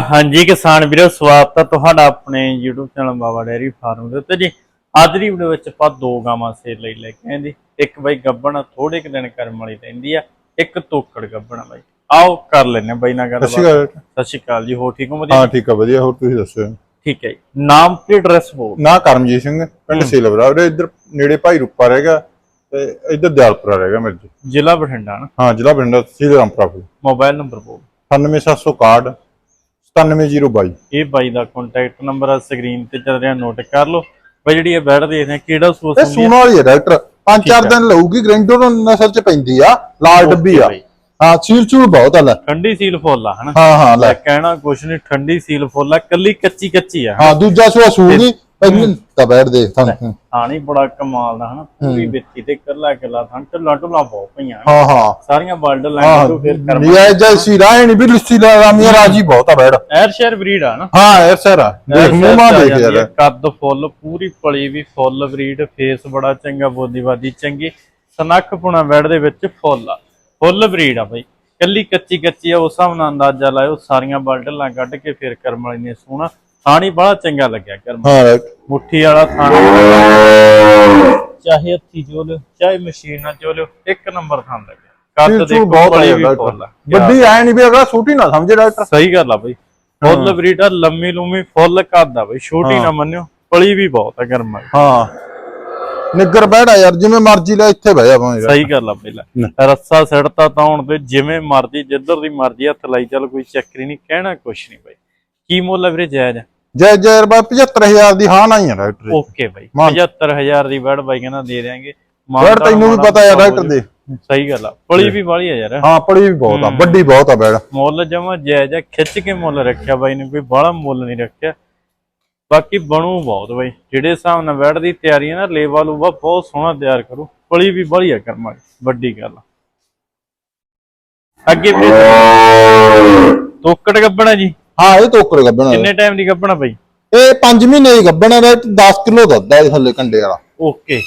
ਹਾਂਜੀ ਕਿਸਾਨ ਵੀਰੋ ਸਵਾਗਤ ਹੈ ਤੁਹਾਡਾ ਆਪਣੇ YouTube channel Baba dairy farm ਦੇ ਉੱਤੇ ਜੀ। ਅੱਜ ਦੀ ਵੀਡੀਓ ਵਿੱਚ ਆਪਾਂ ਦੋ ਗਾਵਾਂ ਸੇਲ ਲਈ ਲੈ ਕੇ ਆਏ ਜੀ। ਇੱਕ ਬਾਈ ਗੱਬਣ ਥੋੜੇ ਕੁ ਦਿਨ ਕਰਮ ਵਾਲੀ ਰਹਿੰਦੀ ਆ। ਇੱਕ ਤੋਕੜ ਗੱਬਣ ਬਾਈ। ਆਓ ਕਰ ਲੈਨੇ ਬਾਈ ਨਾਲ ਗੱਲ ਸਤਿ ਸ਼੍ਰੀ ਅਕਾਲ। ਜੀ। ਹੋ ਠੀਕ ਹੋ ਵਧੀਆ? ਹਾਂ ਠੀਕ ਆ ਵਧੀਆ। ਹੋਰ ਤੁਸੀਂ ਦੱਸੋ? ਠੀਕ ਹੈ ਜੀ। ਨਾਮ ਤੇ ਐਡਰੈਸ ਬੋਲ ਨਾ ਕਰਮਜੀਤ ਸਿੰਘ ਪਿੰਡ ਸੇਲਵਰਾ। ਉਹਦੇ ਇੱਧਰ ਨੇੜੇ ਭਾਈ ਰੂਪਾ ਰਹੇਗਾ ਤੇ ਇੱਧਰ ਦਿਆਲਪੁਰਾ ਰਹੇਗਾ ਮੇਰੇ ਜ਼ਿਲ੍ਹਾ ਬਠਿੰਡਾ ਨਾ? ਹਾਂ ਜ਼ਿਲ੍ਹਾ ਬਠਿੰਡਾ ਤਹਿਸੀਲ ਰਾਮਪੁਰਾ ਮੋਬਾਈਲ ਨੰਬਰ ਬੋਲ 98761 97022 ਇਹ ਬਾਈ ਦਾ ਕੰਟੈਕਟ ਨੰਬਰ ਆ ਸਕਰੀਨ ਤੇ ਚੱਲ ਰਿਹਾ ਨੋਟ ਕਰ ਲਓ। ਬਾਈ ਜਿਹੜੀ ਇਹ ਬੈਠ ਦੇਖਦੇ ਆ ਕਿਹੜਾ ਸੂਸ ਇਹ ਸੂਣ ਵਾਲੀ ਹੈ ਡਾਕਟਰ ਪੰਜ ਚਾਰ ਦਿਨ ਲਊਗੀ ਗ੍ਰੈਂਡਰ ਨਸਲ ਚ ਪੈਂਦੀ ਆ ਲਾਲ ਡੱਬੀ ਆ। ਬਾਈ। ਹਾਂ ਸੀਲ ਚੂਲ ਬਹੁਤ ਆ ਲੈ। ਠੰਡੀ ਸੀਲ ਫੁੱਲ ਆ ਹਨਾ? ਹਾਂ ਹਾਂ ਲੈ। ਲੈ ਕਹਿਣਾ ਕੁਛ ਨਹੀਂ ਠੰਡੀ ਸੀਲ ਫੁੱਲ ਆ ਕੱਲੀ ਕੱਚੀ ਕੱਚੀ ਆ ਹਾਂ ਦੂਜਾ ਸੂਆ ਸੂਣੀ ਪਹਿਲਾਂ ਤਾਂ ਬੈਠ ਦੇਖ ਤੁਹਾਨੂੰ ਹਾਣੀ ਬੜਾ ਕਮਾਲ ਦਾ ਹਨਾ ਪੂਰੀ ਵਿੱਤੀ ਤੇ ਕੱਲਾ ਕੱਲਾ ਥਾਂ ਢੱਲਾ ਢੁੱਲਾ ਬਹੁਤ ਪਈਆਂ। ਹਾਂ ਹਾਂ। ਸਾਰੀਆਂ ਬਲਡ ਹਾਂ ਲਾਈਨ ਤੋਂ ਫਿਰ ਕਰਮ ਇਹ ਜੈਸੀ ਨਹੀਂ ਵੀ ਲਿੱਸੀ ਰਾਮੀਆਂ ਰਾਜੀ ਬਹੁਤ ਆ ਬੈਠ। ਐਰ ਸ਼ੇਰ ਬਰੀਡ ਆ ਨਾ। ਹਾਂ ਇਹ ਸਾਰਾ ਦੇਖ ਮੂੰਹ ਮਾ ਦੇਖ ਯਾਰ। ਕੱਦ ਫੁੱਲ ਪੂਰੀ ਪਲੀ ਵੀ ਫੁੱਲ ਬਰੀਡ ਫੇਸ ਬੜਾ ਚੰਗਾ ਬੋਦੀਵਾਦੀ ਚੰਗੀ ਸਨੱਖ ਪੁਣਾ ਬੈਡ ਦੇ ਵਿੱਚ ਫੁੱਲ ਆ। ਫੁੱਲ ਬਰੀਡ ਆ ਬਈ। ਕੱਲੀ ਕੱਚੀ ਕੱਚੀ ਆ ਉਸ ਹਿਸਾਬ ਨਾਲ ਅੰਦਾਜ਼ਾ ਲਾਇਓ ਸਾਰੀਆਂ ਬਲਡਲਾਂ ਕੱਢ ਕੇ ਫਿਰ ਕਰਮ ਵਾਲੀ ਨੇ ਸੋਹਣਾ ਥਾਣੀ ਬੜਾ ਚੰਗਾ ਲੱਗਿਆ ਕਰਮ। ਹਾਂ। ਮੁੱਠੀ ਵਾਲਾ ਥਾਣਾ। ਚਾਹੇ ਹੱਥੀ ਚੋਲ ਚਾਹੇ ਮਸ਼ੀਨ ਨਾਲ ਚੋਲਿਓ ਇੱਕ ਨੰਬਰ ਥਾਂ ਲੱਗਿਆ। ਕੱਦ ਸੀਲ ਦੇ ਚੂਲ ਬਹੁਤ ਆ ਬੜੀ ਯਾਰ ਵੀ ਡਾਕਟਰ। ਫੁੱਲ ਆ ਕਿਆ ਵੱਡੀ ਐ ਨਹੀਂ ਵੀ ਅਗਲਾ ਛੋਟੀ ਨਾ ਸਮਝੇ ਡਾਕਟਰ। ਸਹੀ ਗੱਲ ਆ ਬਈ। ਫੁੱਲ ਬਰੀਡ ਆ ਲੰਮੀ ਲੂਮੀ ਫੁੱਲ ਕੱਦ ਆ ਬਈ। ਛੋਟੀ ਨਾ ਮੰਨਿਓ ਪਲੀ ਵੀ ਬਹੁਤ ਆ ਗਰਮਾ ਹਾਂ। ਨਿੱਗਰ ਬੈਠਾ ਯਾਰ ਜਿਵੇਂ ਮਰਜ਼ੀ ਲੈ ਇੱਥੇ ਬਹਿ ਜਾ ਭਾਵੇਂ। ਯਾਰ। ਸਹੀ ਗੱਲ ਆ ਪਹਿਲਾਂ ਰੱਸਾ ਸਿੜਤਾ ਤਾਂ ਹੁਣ ਤੇ ਜਿਵੇਂ ਮਰਜ਼ੀ ਜਿੱਧਰ ਦੀ ਮਰਜ਼ੀ ਹੱਥ ਲਾਈ ਚੱਲ ਕੋਈ ਚੱਕਰੀ ਨਹੀਂ ਕਹਿਣਾ ਕੁਛ ਨਹੀਂ ਬਈ। ਕੀ ਮੁੱਲ ਆ ਵੀਰੇ ਜਾਇਜ਼? ਆ? ਜੈ ਜੈ ਰੁਪਏ 75000 ਦੀ ਹਾਂ ਨਹੀਂ ਹੈ ਡਾਕਟਰ। ਓਕੇ ਬਾਈ 75000 ਦੀ ਬੈਡ ਬਾਈ ਕਹਿੰਦਾ ਦੇ ਦੇਾਂਗੇ ਯਾਰ ਤੈਨੂੰ ਵੀ ਪਤਾ ਯਾਰ ਡਾਕਟਰ ਦੇ। ਸਹੀ ਗੱਲ ਆ। ਪਲੀ ਵੀ ਵਾਲੀ ਆ ਯਾਰ। ਹਾਂ ਪੜੀ ਵੀ ਬਹੁਤ ਆ ਵੱਡੀ ਬਹੁਤ ਆ ਬੈੜ। ਮੁੱਲ ਜਮਾ ਜਾਇਜ਼ ਆ ਖਿੱਚ ਕੇ ਮੁੱਲ ਰੱਖਿਆ ਬਾਈ ਨੇ ਕੋਈ ਬਾਹਲਾ ਮੁੱਲ ਨਹੀਂ ਰੱਖਿਆ। ਬਾਕੀ ਬਣੂ ਬਹੁਤ ਬਾਈ ਜਿਹੜੇ ਹਿਸਾਬ ਨਾਲ ਬੈਡ ਦੀ ਤਿਆਰੀ ਹੈ ਨਾ ਲੇਵਾ ਲੂਵਾ ਬਹੁਤ ਸੋਹਣਾ ਤਿਆਰ ਕਰੂ। ਪਲੀ ਵੀ ਵਾਲੀ ਆ ਕਰਮਾ ਵੱਡੀ ਗੱਲ ਆ। ਅੱਗੇ ਫਿਰ ਤੋਕੜ ਗੱਬਣਾ ਜੀ। ਹਾਂ ਇਹ ਟੋਕਰ ਗੱਬਣਾ ਕਿੰਨੇ ਟਾਈਮ ਦੀ ਗੱਬਣਾ ਬਾਈ? ਇਹ 5 ਮਹੀਨੇ ਦੀ ਗੱਬਣਾ ਦਾ 10 ਕਿਲੋ ਦੁੱਧ ਇਹ ਥੱਲੇ ਕੰਡੇ ਵਾਲਾ। ਓਕੇ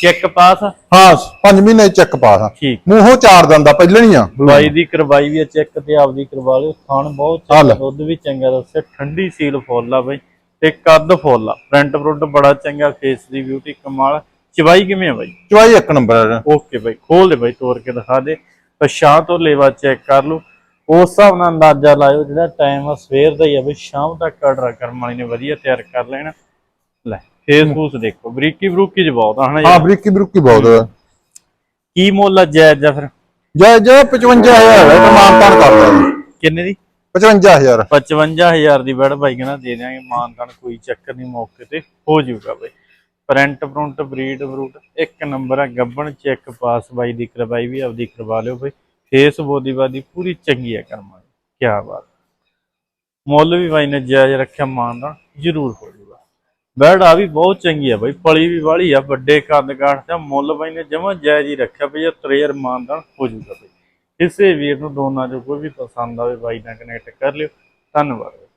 ਚੈੱਕ ਪਾਸ ਹਾਂ 5 ਮਹੀਨੇ ਦੀ ਚੈੱਕ ਪਾਸ ਮੂੰਹੋਂ ਚਾਰ ਦੰਦਾ ਪਹਿਲਾਂ ਨਹੀਂ ਆ। ਬਾਈ ਦੀ ਕਰਵਾਈ ਵੀ ਆ ਚੈੱਕ ਤੇ ਆਪਦੀ ਕਰਵਾ ਲਿਓ। ਖਾਣ ਬਹੁਤ ਚੰਗਾ। ਦੁੱਧ ਵੀ ਚੰਗਾ ਦੱਸਿਆ। ਠੰਡੀ ਸੀਲ ਫੁੱਲ ਆ ਬਾਈ ਤੇ ਕੱਦ ਫੁੱਲ ਆ। ਪ੍ਰਿੰਟ ਪ੍ਰਿੰਟ ਬੜਾ ਚੰਗਾ ਫੇਸ ਦੀ ਬਿਊਟੀ ਕਮਾਲ। ਚਵਾਈ ਕਿਵੇਂ ਆ ਬਾਈ? ਚਵਾਈ ਇੱਕ ਨੰਬਰ ਆ। ਓਕੇ ਬਾਈ ਖੋਲ ਦੇ ਬਾਈ ਤੋੜ ਕੇ ਦਿਖਾ ਦੇ। ਪਛਾਂ ਤੋਂ ਲੇਵਾ ਚੈੱਕ ਕਰ ਲਓ। ਉਸ ਹਿਸਾਬ ਨਾਲ ਅੰਦਾਜ਼ਾ ਲਾਇਓ ਜਿਹੜਾ ਟਾਈਮ ਆ ਸਵੇਰ ਦਾ ਹੀ ਆ ਬਈ ਸ਼ਾਮ ਤੱਕ ਆਰਡਰ ਕਰਮ ਵਾਲੀ ਨੇ ਵਧੀਆ ਤਿਆਰ ਕਰ ਲੈਣਾ। ਲੈ ਫੇਸਬੁੱਕ ਦੇਖੋ ਬਰੀਕੀ ਬਰੂਕੀ ਚ ਬਹੁਤ ਆ ਹਨਾ ਹਾਂ। ਬਰੀਕੀ ਬਰੂਕੀ ਬਹੁਤ ਆ। ਕੀ ਮੁੱਲ ਆ ਜਾਇਜ਼ ਆ ਫਿਰ? ਜੈ ਜੈ 55000 ਹੈ ਮਾਨਤਾਨ ਕਰਦਾ ਜੀ। ਕਿੰਨੇ ਦੀ? 55000 55000 ਦੀ ਬੈਡ ਬਾਈ ਕਹਿੰਦਾ ਦੇ ਦਿਆਂਗੇ ਮਾਨਤਾਨ ਕੋਈ ਚੱਕਰ ਨਹੀਂ ਮੌਕੇ ਤੇ ਹੋ ਜਾਊਗਾ ਬਈ। ਪ੍ਰਿੰਟ ਪ੍ਰਿੰਟ ਬਰੀਡ ਬਰੂਟ ਇੱਕ ਨੰਬਰ ਆ ਗੱਬਣ ਚੈੱਕ ਪਾਸ ਬਾਈ ਦੀ ਕਰਵਾਈ ਵੀ ਆਪਦੀ ਕਰਵਾ ਲਿਓ ਬਈ। ਫੇਸ ਬੋਦੀ ਬਾਦੀ ਪੂਰੀ ਚੰਗੀ ਹੈ ਕਰਮਾਂ ਦੀ। ਕੀ ਬਾਤ। ਮੁੱਲ ਵੀ ਬਾਈ ਨੇ ਜਾਇਜ਼ ਰੱਖਿਆ ਮਾਨ ਮਾਨਤਾਨ ਜ਼ਰੂਰ ਹੋ ਜਾਊਗਾ ਬੈਡ ਆ ਵੀ ਬਹੁਤ ਚੰਗੀ ਆ ਬਾਈ, ਪਲੀ ਵੀ ਵਾਲੀ ਆ, ਵੱਡੇ ਕੱਦ ਕਾਠ ਤੇ ਮੁੱਲ ਬਾਈ ਨੇ ਜਮਾ ਜਾਇਜ਼ ਹੀ ਰੱਖਿਆ ਬਈ ਇਹ ਤਰੇਰ ਮਾਨਤਾਨ ਹੋ ਜਾਊਗਾ ਬਈ। ਕਿਸੇ ਵੀਰ ਨੂੰ ਦੋਨਾਂ ਚੋਂ ਕੋਈ ਵੀ ਪਸੰਦ ਆਵੇ ਬਾਈ ਨਾਲ ਕਨੈਕਟ ਕਰ ਲਿਓ। ਧੰਨਵਾਦ।